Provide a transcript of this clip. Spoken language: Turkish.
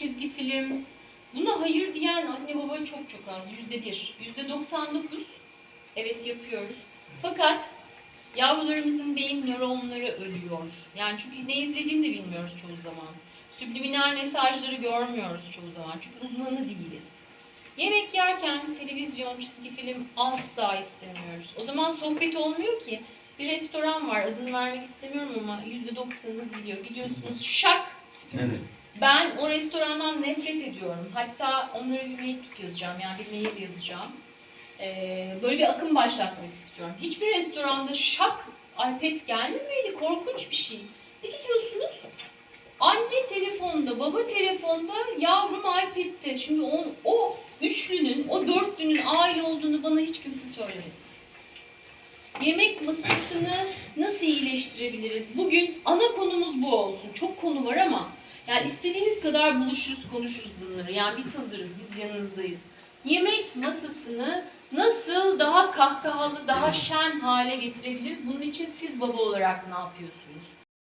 çizgi film. Buna hayır diyen anne baba çok çok az. Yüzde bir. Yüzde 99 evet yapıyoruz. Fakat yavrularımızın beyin nöronları ölüyor. Yani çünkü ne izlediğini de bilmiyoruz çoğu zaman. Subliminal mesajları görmüyoruz çoğu zaman. Çünkü uzmanı değiliz. Yemek yerken televizyon, çizgi film asla istemiyoruz. O zaman sohbet olmuyor ki. Bir restoran var, adını vermek istemiyorum ama %90'ınız biliyor. Gidiyorsunuz şak Evet. Ben o restorandan nefret ediyorum. Hatta onlara bir mektup yazacağım, yani bir mail yazacağım. Ee, böyle bir akım başlatmak istiyorum. Hiçbir restoranda şak iPad gelmemeli, korkunç bir şey. Bir gidiyorsunuz, anne telefonda, baba telefonda, yavrum iPad'te. Şimdi o, o üçlünün, o dörtlünün aile olduğunu bana hiç kimse söylemesin. Yemek masasını nasıl iyileştirebiliriz? Bugün ana konumuz bu olsun. Çok konu var ama yani istediğiniz kadar buluşuruz, konuşuruz bunları. Yani biz hazırız, biz yanınızdayız. Yemek masasını nasıl daha kahkahalı, daha şen hale getirebiliriz? Bunun için siz baba olarak ne yapıyorsunuz?